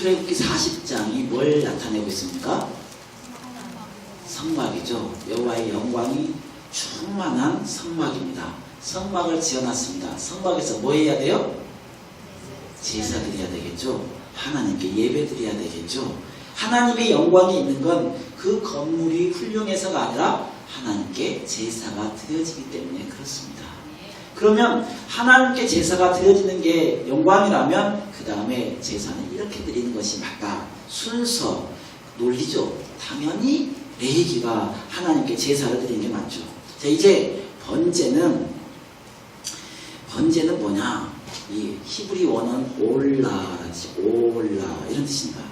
출애굽기 40장이 뭘 나타내고 있습니까? 성막이죠. 여호와의 영광이 충만한 성막입니다. 성막을 지어놨습니다. 성막에서 뭐 해야 돼요? 제사 드려야 되겠죠. 하나님께 예배 드려야 되겠죠. 하나님의 영광이 있는 건 그 건물이 훌륭해서가 아니라 하나님께 제사가 드려지기 때문에 그렇습니다. 그러면 하나님께 제사가 드려지는 게 영광이라면 그 다음에 제사는 이렇게 드리는 것이 맞다. 순서, 논리죠. 당연히 레이기가 하나님께 제사를 드리는 게 맞죠. 자, 이제 번제는 번제는 뭐냐? 이 히브리 원은 올라라는 뜻이 올라 이런 뜻입니다.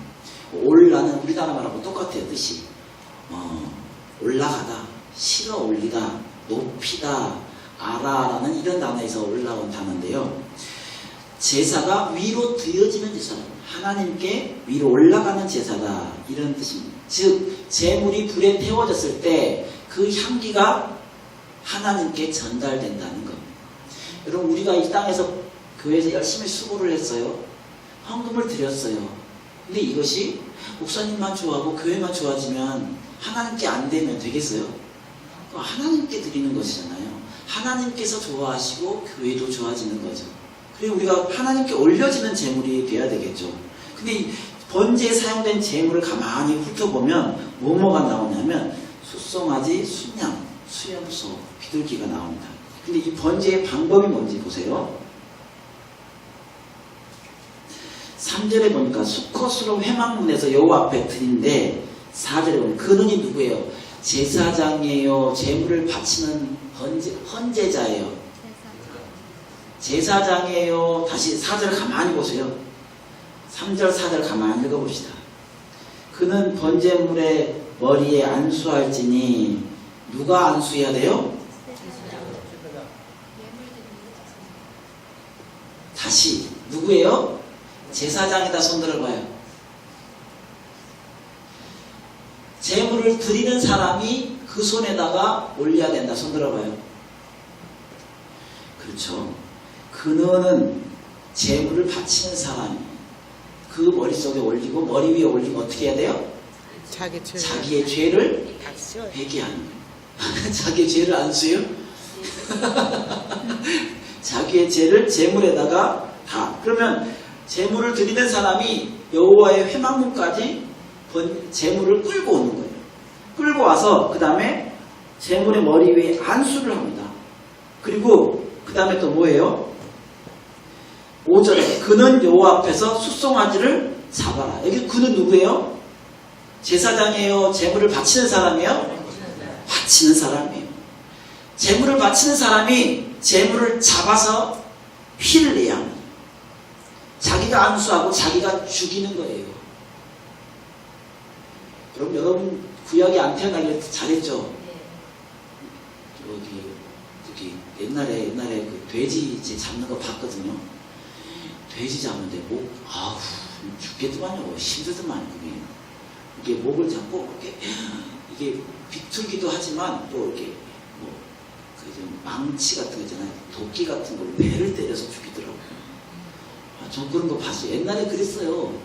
올라는 우리나라 말하고 똑같아요 뜻이. 어, 올라가다, 실어 올리다, 높이다, 아라라는 이런 단어에서 올라온 단어인데요. 제사가 위로 드려지는 제사다. 하나님께 위로 올라가는 제사다. 이런 뜻입니다. 즉, 재물이 불에 태워졌을 때 그 향기가 하나님께 전달된다는 겁니다. 여러분, 우리가 이 땅에서 교회에서 열심히 수고를 했어요. 헌금을 드렸어요. 근데 이것이 목사님만 좋아하고 교회만 좋아지면 하나님께 안 되면 되겠어요? 하나님께 드리는 것이잖아요. 하나님께서 좋아하시고 교회도 좋아지는 거죠. 그리고 우리가 하나님께 올려지는 재물이 돼야 되겠죠. 근데 이 번제에 사용된 재물을 가만히 훑어보면 뭐뭐가 나오냐면 숫송아지, 순양, 수염소, 비둘기가 나옵니다. 근데 이 번제의 방법이 뭔지 보세요. 3절에 보니까 수컷으로 회막문에서 여호와 앞에 드린데 4절에 보면 그는이 누구예요? 제사장이에요. 제물을 바치는 번제, 헌제자예요. 제사장이에요. 다시 4절 가만히 보세요. 3절, 4절 가만히 읽어봅시다. 그는 번제물의 머리에 안수할지니 누가 안수해야 돼요? 다시 누구예요? 제사장이다 손 들어 봐요. 제물을 드리는 사람이 그 손에다가 올려야 된다. 손 들어봐요. 그렇죠. 그너는 제물을 바치는 사람이 그 머릿속에 올리고 머리 위에 올리고 어떻게 해야 돼요? 자기 죄 자기의 죄를 회개하는 거예요. 자기의 죄를 안 수요? 자기의 죄를 제물에다가 다. 그러면 제물을 드리는 사람이 여호와의 회막문까지 번- 제물을 끌고 오는 거예요. 끌고 와서 그 다음에 제물의 머리 위에 안수를 합니다. 그리고 그 다음에 또 뭐예요? 5절에 그는 여호와 앞에서 숫송아지를 잡아라. 여기 그는 누구예요? 제사장이에요? 제물을 바치는 사람이에요? 바치는 사람이에요. 제물을 바치는 사람이 제물을 잡아서 피를 내야 합니다. 자기가 안수하고 자기가 죽이는 거예요. 그럼 여러분 구약이 안 태어나길 잘했죠? 여기 여기 옛날에 옛날에 그 돼지 이제 잡는 거 봤거든요. 돼지 잡는데 목 아우 죽겠더만요. 힘들더만 그게 이게 목을 잡고 이렇게 이게 비틀기도 하지만 또 이렇게 뭐그 망치 같은 거 있잖아요. 도끼 같은 걸로 배를 때려서 죽이더라고요. 아, 전 그런 거 봤어요. 옛날에 그랬어요.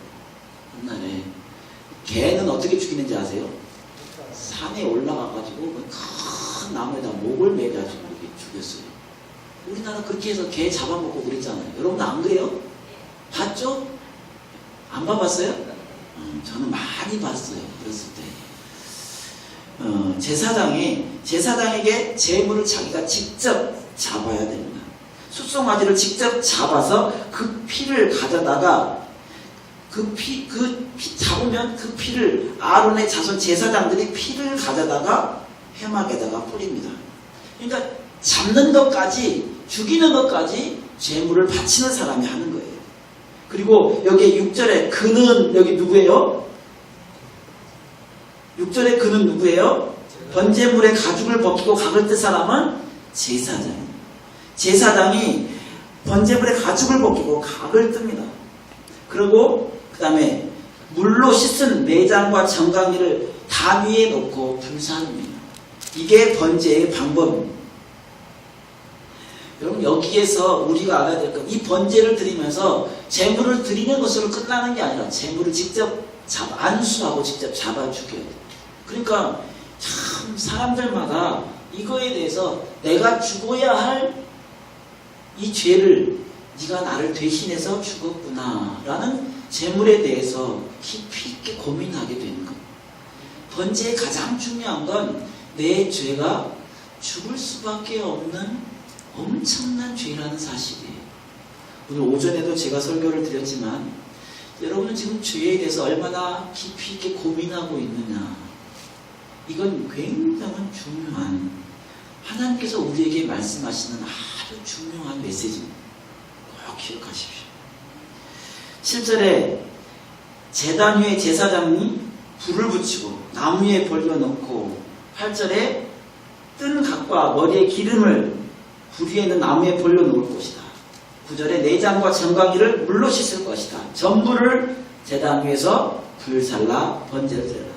옛날에 개는 어떻게 죽이는지 아세요? 산에 올라가가지고 그큰 나무에다 목을 매가지고 죽였어요. 우리나라 그렇게 해서 개 잡아먹고 그랬잖아요. 여러분 안 그래요? 봤죠? 안 봐봤어요? 음, 저는 많이 봤어요. 그랬을 때. 어, 제사장이 제사장에게 재물을 자기가 직접 잡아야 됩니다. 숫송아지를 직접 잡아서 그 피를 가져다가 그 피, 그 피 잡으면 그 피를 아론의 자손 제사장들이 피를 가져다가 회막에다가 뿌립니다. 그러니까 잡는 것까지 죽이는 것까지 재물을 바치는 사람이 하는 거예요. 그리고 여기 6절에 그는 여기 누구예요? 6절에 그는 누구예요? 번제물의 가죽을 벗기고 각을 뜰 사람은 제사장. 제사장이 번제물의 가죽을 벗기고 각을 뜹니다. 그리고 그 다음에 물로 씻은 내장과 정강이를 담 위에 놓고 불사릅니다. 이게 번제의 방법입니다. 여러분 여기 여기에서 우리가 알아야 될 건 이 번제를 드리면서 재물을 드리는 것으로 끝나는 게 아니라 재물을 직접 잡 안수하고 직접 잡아 죽여야 돼. 그러니까 참 사람들마다 이거에 대해서 내가 죽어야 할 이 죄를 네가 나를 대신해서 죽었구나 라는 재물에 대해서 깊이 있게 고민하게 되는 것. 번제의 가장 중요한 건 내 죄가 죽을 수밖에 없는 엄청난 죄라는 사실이에요. 오늘 오전에도 제가 설교를 드렸지만 여러분은 지금 죄에 대해서 얼마나 깊이 있게 고민하고 있느냐. 이건 굉장히 중요한 하나님께서 우리에게 말씀하시는 아주 중요한 메시지입니다. 꼭 기억하십시오. 7절에 재단 위에 제사장이 불을 붙이고 나무 위에 벌려놓고 8절에 뜬 각과 머리에 기름을 불 위에 있는 나무에 벌려놓을 것이다. 9절에 내장과 정강이를 물로 씻을 것이다. 전부를 재단 위에서 불살라 번제를 드려라.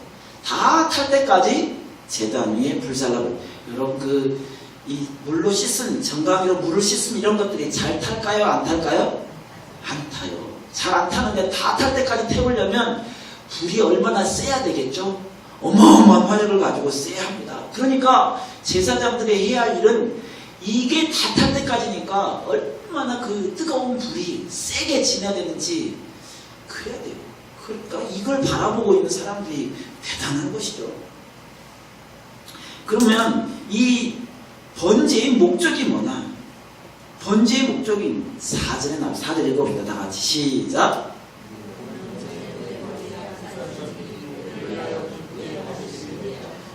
다 탈 때까지 재단 위에 불살라 버 여러분 그 이 물로 씻은 정강이로 물을 씻은 이런 것들이 잘 탈까요? 안 탈까요? 안 타요. 잘 안 타는데 다 탈 때까지 태우려면 불이 얼마나 세야 되겠죠? 어마어마한 화력을 가지고 세야 합니다. 그러니까 제사장들이 해야 할 일은 이게 다 탈 때까지니까 얼마나 그 뜨거운 불이 세게 지나야 되는지 그래야 돼요. 그러니까 이걸 바라보고 있는 사람들이 대단한 것이죠. 그러면 이 번제의 목적이 뭐냐? 번제의 목적이 4절에 나와 4절 읽어봅니다. 다 같이 시작.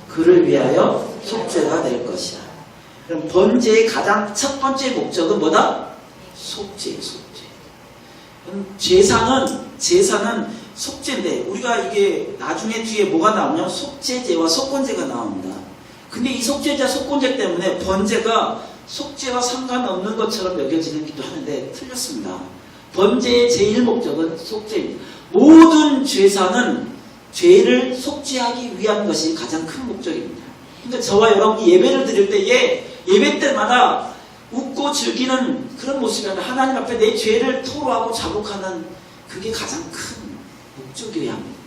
그를 위하여 속죄가 될 것이다. 그럼 번제의 가장 첫 번째 목적은 뭐다? 속죄, 속죄. 그럼 제사는 제사는 속죄인데 우리가 이게 나중에 뒤에 뭐가 나오냐면 속죄제와 속건제가 나옵니다. 근데 이 속죄제, 속건제 때문에 번제가 속죄와 상관없는 것처럼 여겨지기도 하는데 틀렸습니다. 번제의 제일 목적은 속죄입니다. 모든 죄사는 죄를 속죄하기 위한 것이 가장 큰 목적입니다. 그러니까 저와 여러분이 예배를 드릴 때에 예배 때마다 웃고 즐기는 그런 모습이 아니라 하나님 앞에 내 죄를 토로하고 자복하는 그게 가장 큰 목적이어야 합니다.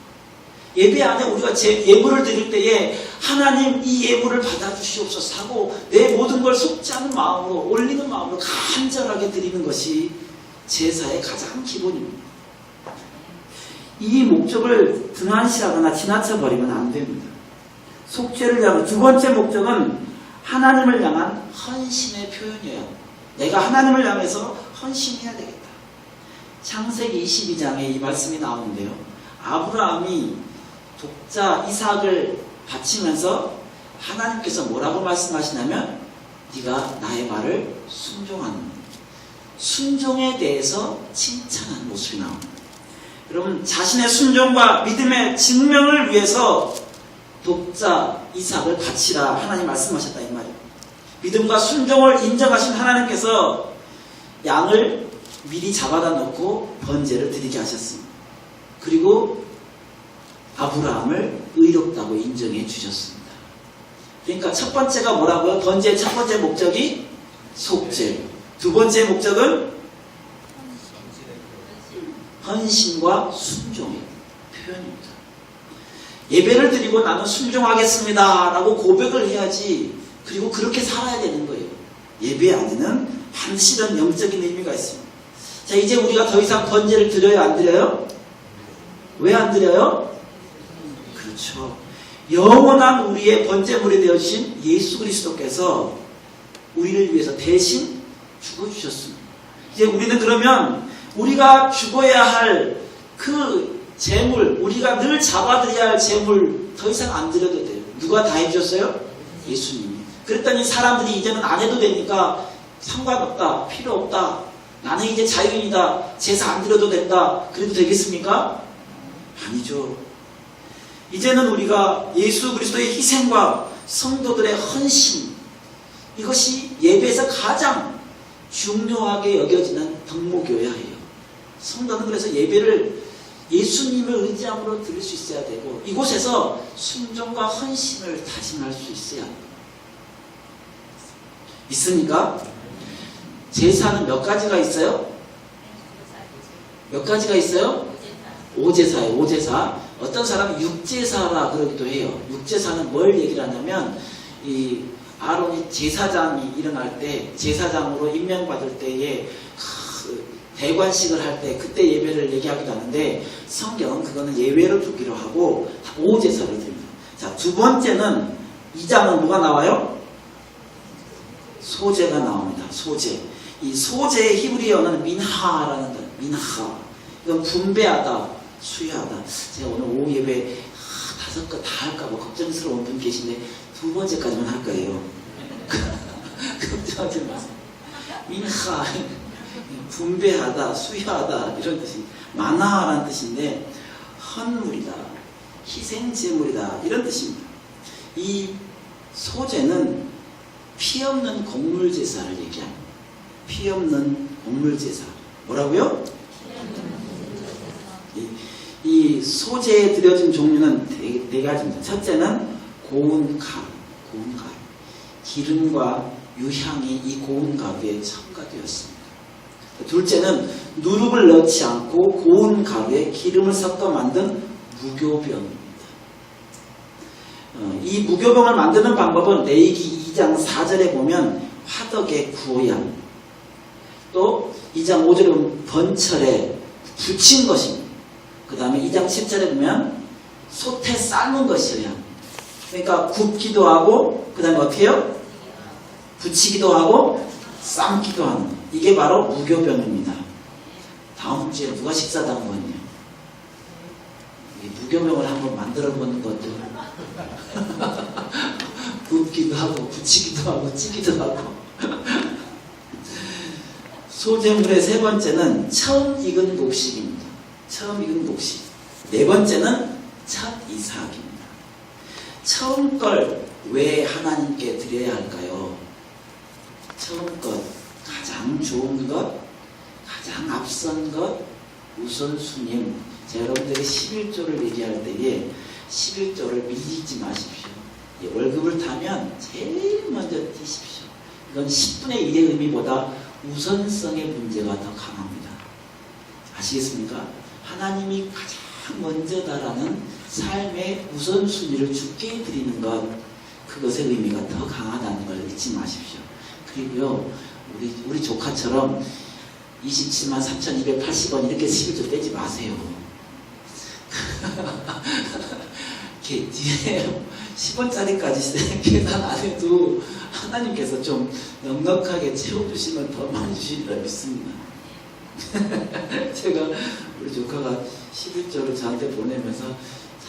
예배 안에 우리가 제 예물을 드릴 때에 하나님 이 예물을 받아주시옵소서 하고 내 모든 걸 속죄하는 마음으로 올리는 마음으로 간절하게 드리는 것이 제사의 가장 기본입니다. 이 목적을 등한시하거나 지나쳐 버리면 안 됩니다. 속죄를 향한 두 번째 목적은 하나님을 향한 헌신의 표현이에요. 내가 하나님을 향해서 헌신해야 되겠다. 창세기 22장에 이 말씀이 나오는데요. 아브라함이 독자 이삭을 바치면서 하나님께서 뭐라고 말씀하시냐면 네가 나의 말을 순종하는 순종에 대해서 칭찬하는 모습이 나옵니다. 여러분 자신의 순종과 믿음의 증명을 위해서 독자 이삭을 바치라 하나님 말씀하셨다 이 말이에요. 믿음과 순종을 인정하신 하나님께서 양을 미리 잡아다 놓고 번제를 드리게 하셨습니다. 그리고 아브라함을 의롭다고 인정해 주셨습니다. 그러니까 첫 번째가 뭐라고요? 번제의 첫 번째 목적이 속죄. 두 번째 목적은 헌신과 순종의 표현입니다. 예배를 드리고 나는 순종하겠습니다. 라고 고백을 해야지. 그리고 그렇게 살아야 되는 거예요. 예배 안에는 반드시 이런 영적인 의미가 있습니다. 자, 이제 우리가 더 이상 번제를 드려요? 안 드려요? 왜 안 드려요? 그렇죠. 영원한 우리의 번제물이 되어주신 예수 그리스도께서 우리를 위해서 대신 죽어주셨습니다. 이제 우리는 그러면 우리가 죽어야 할 그 재물, 우리가 늘 잡아들여야 할 재물 더 이상 안 드려도 돼요. 누가 다 해주셨어요? 예수님이. 그랬더니 사람들이 이제는 안 해도 되니까 상관없다, 필요 없다. 나는 이제 자유인이다. 제사 안 드려도 된다. 그래도 되겠습니까? 아니죠. 이제는 우리가 예수 그리스도의 희생과 성도들의 헌신 이것이 예배에서 가장 중요하게 여겨지는 덕목교회야 해요. 성도는 그래서 예배를 예수님을 의지함으로 드릴 수 있어야 되고 이곳에서 순종과 헌신을 다짐할 수 있어야. 있습니까? 제사는 몇 가지가 있어요? 몇 가지가 있어요? 오제사예요, 오제사. 어떤 사람은 육제사라 그러기도 해요. 육제사는 뭘 얘기를 하냐면, 이 아론이 제사장이 일어날 때, 제사장으로 임명받을 때에 그 대관식을 할 때 그때 예배를 얘기하기도 하는데 성경은 그거는 예외로 두기로 하고 오제사를 드립니다. 자, 두 번째는 이 장은 뭐가 나와요? 소제가 나옵니다. 소제. 이 소제의 히브리어는 민하라는 거, 민하. 이건 분배하다, 수여하다. 제가 오늘 오후 예배 아, 다섯 거 다 할까봐 걱정스러운 분 계신데 두 번째까지만 할 거예요. 걱정하지 마세요. 민하, 분배하다, 수여하다 이런 뜻이 만화라는 뜻인데 헌물이다, 희생제물이다 이런 뜻입니다. 이 소제는 피 없는 곡물 제사를 얘기합니다. 피 없는 곡물 제사. 뭐라고요? 이, 이 소재에 들여진 종류는 네, 네 가지입니다. 첫째는 고운 가루, 고운 가루. 기름과 유향이 이 고운 가루에 첨가되었습니다. 둘째는 누룩을 넣지 않고 고운 가루에 기름을 섞어 만든 무교병입니다. 어, 이 무교병을 만드는 방법은 레이기 2장 4절에 보면 구워야 합니다. 또 2장 5절에 보면 번철에 붙인 것입니다. 그 다음에 2장 10절에 보면 솥에 삶은 합니다. 그러니까 굽기도 하고 그 다음에 어떻게 해요? 붙이기도 하고 삶기도 하는 것. 이게 바로 무교병입니다. 다음 주에 누가 식사당 거냐? 이 무교병을 한번 만들어 보는 것도 굽기도 하고 붙이기도 하고 찌기도 하고 소재물의 세 번째는 처음 익은 곡식입니다. 처음 익은 곡식. 네 번째는 첫 이삭입니다. 처음 걸 왜 하나님께 드려야 할까요? 처음 것, 가장 좋은 것, 가장 앞선 것, 우선순위. 제가 여러분들이 11조를 얘기할 때에 11조를 밀리지 마십시오. 이 월급을 타면 제일 먼저 뛰십시오. 이건 10분의 1의 의미보다 우선성의 문제가 더 강합니다. 아시겠습니까? 하나님이 가장 먼저다라는 삶의 우선순위를 주께 드리는 것, 그것의 의미가 더 강하다는 걸 잊지 마십시오. 그리고요, 우리, 우리 조카처럼 27만 3,280원 이렇게 11조 떼지 마세요. 이렇게 뒤에 10원짜리까지 계산 안 해도 하나님께서 좀 넉넉하게 채워주시면 더 많이 주시리라 믿습니다. 제가 우리 조카가 11조를 저한테 보내면서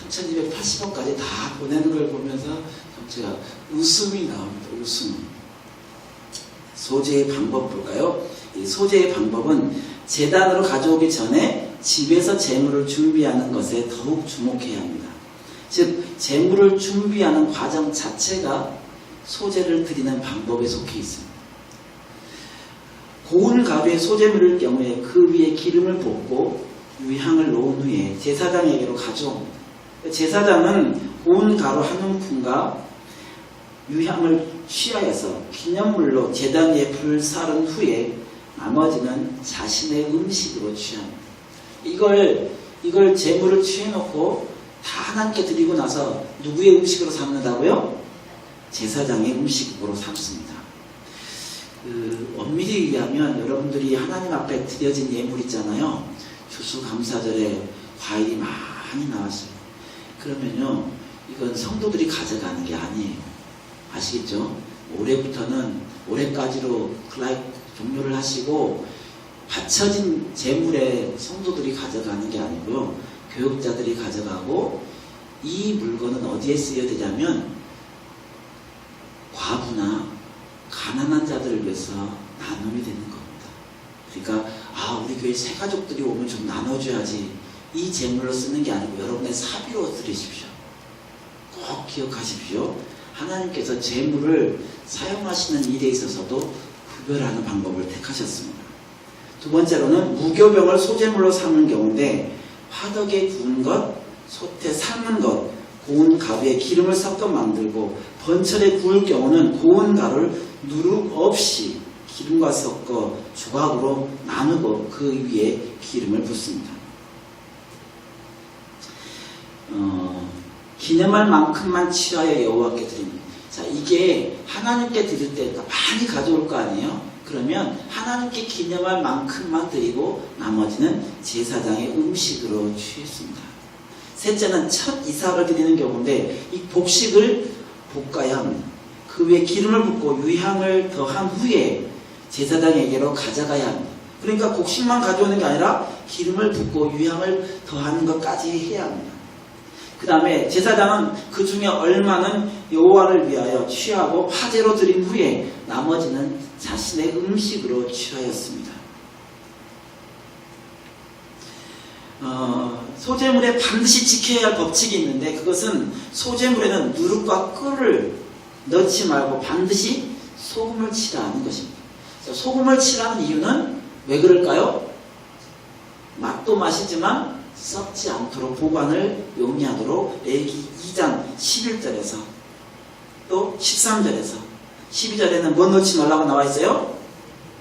3,280원까지 다 보내는 걸 보면서 제가 웃음이 나옵니다. 웃음. 소재의 방법 볼까요? 이 소재의 방법은 재단으로 가져오기 전에 집에서 재물을 준비하는 것에 더욱 주목해야 합니다. 즉, 재물을 준비하는 과정 자체가 소재를 드리는 방법에 속해 있습니다. 고운 가루의 소재물일 경우에 그 위에 기름을 붓고 유향을 놓은 후에 제사장에게로 가져옵니다. 제사장은 고운 가루 한 움큼과 유향을 취하여서 기념물로 제단 위에 불 사른 후에 나머지는 자신의 음식으로 취합니다. 이걸 이걸 제물을 취해놓고 다 하나님께 드리고 나서 누구의 음식으로 삼는다고요? 제사장의 음식으로 삼습니다. 그 엄밀히 얘기하면 여러분들이 하나님 앞에 드려진 예물 있잖아요. 추수감사절에 과일이 많이 나왔어요. 그러면요, 이건 성도들이 가져가는 게 아니에요. 아시겠죠? 올해부터는 올해까지로 클라이 종료를 하시고 바쳐진 재물에 성도들이 가져가는 게 아니고요. 교육자들이 가져가고 이 물건은 어디에 쓰여야 되냐면 과부나 가난한 자들을 위해서 나눔이 되는 겁니다. 그러니까 아 우리 교회 새 가족들이 오면 좀 나눠줘야지 이 재물로 쓰는 게 아니고 여러분의 사비로 드리십시오. 꼭 기억하십시오. 하나님께서 재물을 사용하시는 일에 있어서도 구별하는 방법을 택하셨습니다. 두 번째로는 무교병을 소재물로 삼는 경우인데 화덕에 구운 것, 솥에 삶은 것, 고운 가루에 기름을 섞어 만들고 번철에 구울 경우는 고운 가루를 누룩 없이 기름과 섞어 조각으로 나누고 그 위에 기름을 붓습니다. 어, 기념할 만큼만 취하여 여호와께 드립니다. 자, 이게 하나님께 드릴 때 많이 가져올 거 아니에요? 그러면 하나님께 기념할 만큼만 드리고 나머지는 제사장의 음식으로 취했습니다. 셋째는 첫 이삭을 드리는 경우인데 이 복식을 볶아야 합니다. 그 위에 기름을 붓고 유향을 더한 후에 제사장에게로 가져가야 합니다. 그러니까 곡식만 가져오는 게 아니라 기름을 붓고 유향을 더하는 것까지 해야 합니다. 그 다음에 제사장은 그 중에 얼마는 여호와를 위하여 취하고 화제로 드린 후에 나머지는 자신의 음식으로 취하였습니다. 어, 소재물에 반드시 지켜야 할 법칙이 있는데 그것은 소재물에는 누룩과 꿀을 넣지 말고 반드시 소금을 칠하는 것입니다. 자, 소금을 칠하는 이유는 왜 그럴까요? 맛도 맛이지만 썩지 않도록 보관을 용이하도록 레기 2장 11절에서 또 13절에서 12절에는 뭐 넣지 말라고 나와 있어요?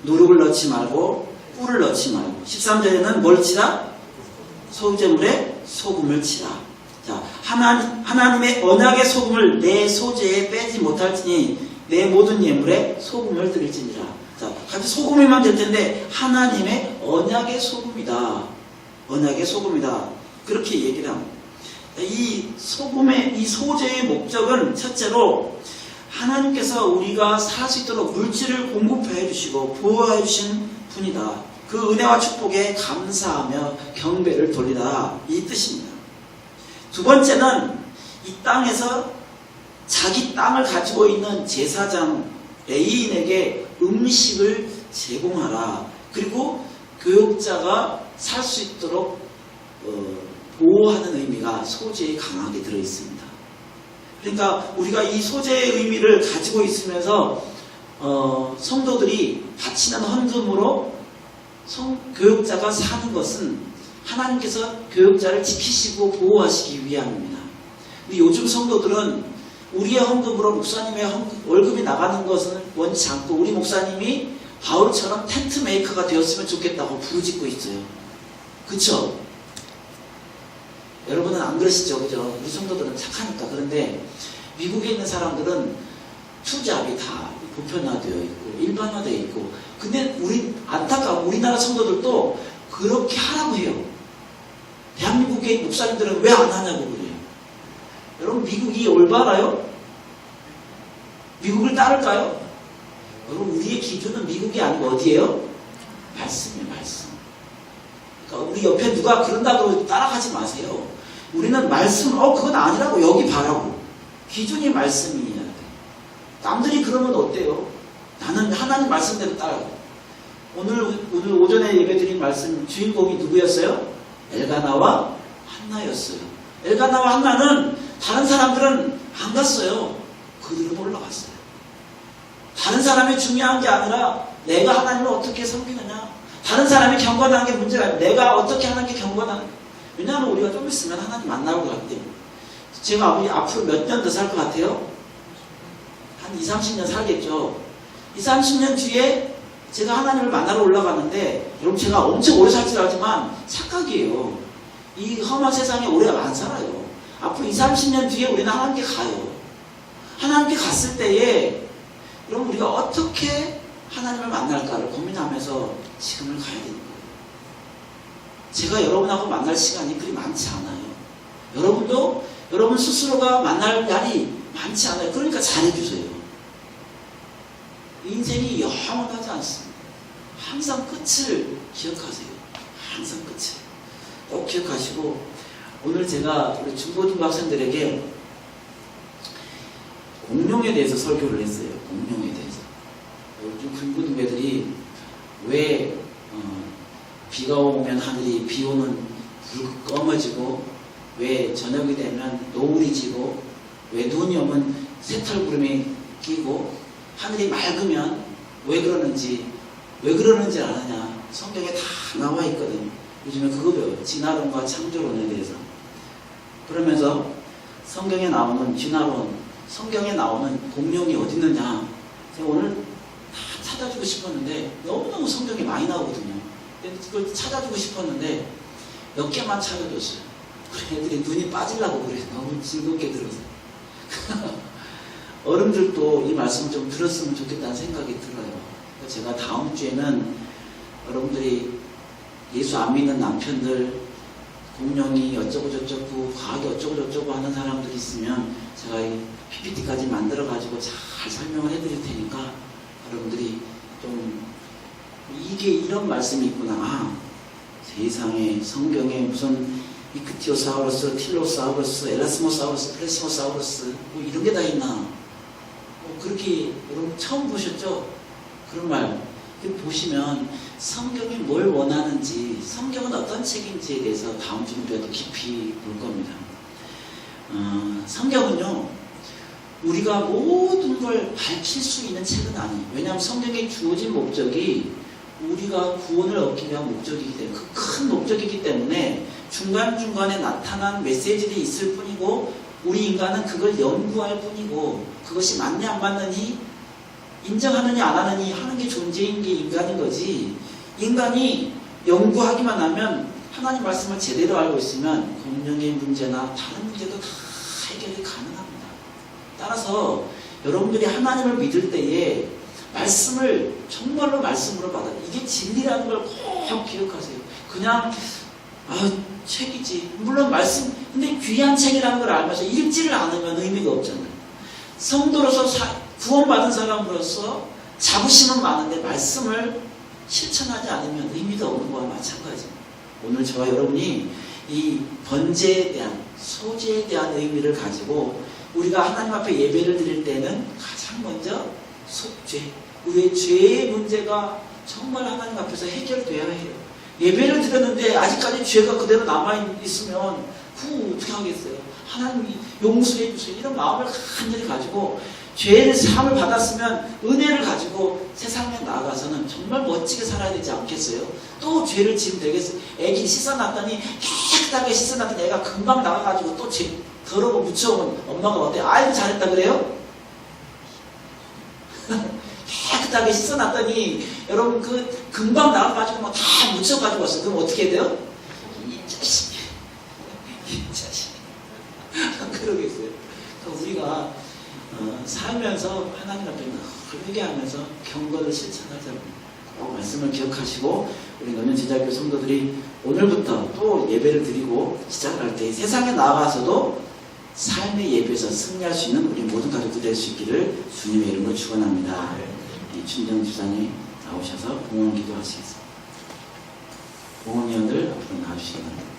누룩을 넣지 말고 꿀을 넣지 말고 13절에는 뭘 치라? 소재물에 소금을 치라. 자, 하나님, 하나님의 언약의 소금을 내 소재에 빼지 못할지니 내 모든 예물에 소금을 드릴지니라. 자, 같이 소금이만 될 텐데 하나님의 언약의 소금이다. 언약의 소금이다. 그렇게 얘기를 합니다. 이 소금의 이 소재의 목적은 첫째로 하나님께서 우리가 살 수 있도록 물질을 공급해 주시고 보호해 주신 분이다. 그 은혜와 축복에 감사하며 경배를 돌리다. 이 뜻입니다. 두 번째는 이 땅에서 자기 땅을 가지고 있는 제사장 레이인에게 음식을 제공하라. 그리고 교육자가 살 수 있도록 어, 보호하는 의미가 소재에 강하게 들어 있습니다. 그러니까 우리가 이 소재의 의미를 가지고 있으면서 어, 성도들이 바치는 헌금으로 성, 교육자가 사는 것은 하나님께서 교육자를 지키시고 보호하시기 위함입니다. 요즘 성도들은 우리의 헌금으로 목사님의 헌금, 월급이 나가는 것은 원치 않고 우리 목사님이 바울처럼 텐트 메이커가 되었으면 좋겠다고 부르짖고 있어요. 그쵸? 여러분은 안 그러시죠? 그죠? 우리 성도들은 착하니까. 그런데 미국에 있는 사람들은 투잡이 다 보편화되어 있고 일반화되어 있고 근데 우리 안타까운 우리나라 성도들도 그렇게 하라고 해요. 대한민국의 목사님들은 왜 안 하냐고 그래요. 여러분 미국이 올바라요? 미국을 따를까요? 여러분 우리의 기준은 미국이 아니고 어디예요? 말씀이에요 말씀. 그러니까 우리 옆에 누가 그런다고 따라가지 마세요. 우리는 말씀 어 그건 아니라고 여기 봐라고. 기준이 말씀이야. 남들이 그러면 어때요? 나는 하나님 말씀대로 따라가. 오늘 오늘 오전에 예배드린 말씀 주인공이 누구였어요? 엘가나와 한나였어요. 엘가나와 한나는 다른 사람들은 안 갔어요. 그들은 올라갔어요. 다른 사람이 중요한 게 아니라 내가 하나님을 어떻게 섬기느냐. 다른 사람이 경건하는 게 문제가 아니라 내가 어떻게 하는 게 경건한. 왜냐하면 우리가 좀 있으면 하나님 가기 때문에. 제가 우리 앞으로 몇 년 더 살 것 같아요? 한 2, 30년 살겠죠. 2, 30년 뒤에 제가 하나님을 만나러 올라가는데 여러분 제가 엄청 오래 살지 않지만 착각이에요. 이 험한 세상에 오래 안 살아요. 앞으로 2, 30년 뒤에 우리는 하나님께 가요. 하나님께 갔을 때에 여러분 우리가 어떻게 하나님을 만날까를 고민하면서 지금을 가야 되는 거예요. 제가 여러분하고 만날 시간이 그리 많지 않아요. 여러분도 여러분 스스로가 만날 날이 많지 않아요. 그러니까 잘해주세요. 인생이 영원하지 않습니다. 항상 끝을 기억하세요. 항상 끝을. 꼭 기억하시고, 오늘 제가 우리 중고등학생들에게 공룡에 대해서 설교를 했어요. 공룡에 대해서. 요즘 중고등배들이 왜 어, 비가 오면 하늘이 비 오는 불 검어지고 왜 저녁이 되면 노을이 지고 왜 눈이 오면 새털구름이 끼고 하늘이 맑으면 왜 그러는지 왜 그러는지 아느냐. 성경에 다 나와 있거든요. 요즘에 그거 배워요. 진화론과 창조론에 대해서. 그러면서 성경에 나오는 진화론 성경에 나오는 공룡이 어디 있느냐. 제가 오늘 다 찾아주고 싶었는데 너무너무 성경이 많이 나오거든요. 그걸 찾아주고 싶었는데 몇 개만 찾아줬어요. 그래 애들이 눈이 빠지려고 그래 너무 즐겁게 들어서 어른들도 이 말씀 좀 들었으면 좋겠다는 생각이 들어요. 제가 다음 주에는 여러분들이 예수 안 믿는 남편들 공룡이 어쩌고 저쩌고 과학이 어쩌고 저쩌고 하는 사람들이 있으면 제가 이 PPT까지 만들어 가지고 잘 설명을 해드릴 테니까 여러분들이 좀 이게 이런 말씀이 있구나 아, 세상에 성경에 무슨 이크티오사우루스, 틸로사우루스, 에라스모사우루스, 플레시모사우루스 뭐 이런 게 다 있나 뭐 그렇게 여러분 처음 보셨죠? 그런 말 보시면 성경이 뭘 원하는지 성경은 어떤 책인지에 대해서 다음 주는 더 깊이 볼 겁니다. 어, 성경은요 우리가 모든 걸 밝힐 수 있는 책은 아니에요. 왜냐하면 성경에 주어진 목적이 우리가 구원을 얻기 위한 목적이기 때문에 그 큰 목적이기 때문에 중간중간에 나타난 메시지들이 있을 뿐이고 우리 인간은 그걸 연구할 뿐이고 그것이 맞냐 안 맞느니 인정하느냐 안 하느니 하는 게 존재인 게 인간인 거지 인간이 연구하기만 하면 하나님 말씀을 제대로 알고 있으면 공명의 문제나 다른 문제도 다 해결이 가능합니다. 따라서 여러분들이 하나님을 믿을 때에 말씀을 정말로 말씀으로 받아 이게 진리라는 걸 꼭 기억하세요. 그냥 아 책이지 물론 말씀 근데 귀한 책이라는 걸 알면서 읽지를 않으면 의미가 없잖아요. 성도로서 사- 구원받은 사람으로서 자부심은 많은데 말씀을 실천하지 않으면 의미가 없는 거와 마찬가지입니다. 오늘 저와 여러분이 이 번제에 대한 소제에 대한 의미를 가지고 우리가 하나님 앞에 예배를 드릴 때는 가장 먼저 속죄 우리의 죄의 문제가 정말 하나님 앞에서 해결돼야 해요. 예배를 드렸는데 아직까지 죄가 그대로 남아 있으면 후 어떻게 하겠어요? 하나님이 용서해 주세요. 이런 마음을 간절히 가지고 죄의 사함을 받았으면 은혜를 가지고 세상에 나가서는 정말 멋지게 살아야 되지 않겠어요? 또 죄를 지으면 되겠어요? 애기 씻어놨더니 깨끗하게 씻어놨더니 애가 금방 나가가지고 또 죄 더러워 묻혀오면 엄마가 어때? 아이고 잘했다 그래요? 깨끗하게 씻어놨더니 여러분 그 금방 나가가지고 막다 묻혀가지고 왔어요. 그럼 어떻게 해야 돼요? 이 자식, 이 자식. 그러겠어요. 그러니까 우리가 어, 살면서 하나님 앞에 늘 회개하면서 경건을 실천하자고 꼭 말씀을 기억하시고 우리 너는 제자교 성도들이 오늘부터 또 예배를 드리고 시작할 때 세상에 나가서도 삶의 예배에서 승리할 수 있는 우리 모든 가족들 될 수 있기를 주님의 이름으로 축원합니다. 이 춘정 주장이 나오셔서 봉헌 기도하시겠습니다. 봉헌위원들 앞으로 나와주시기 바랍니다.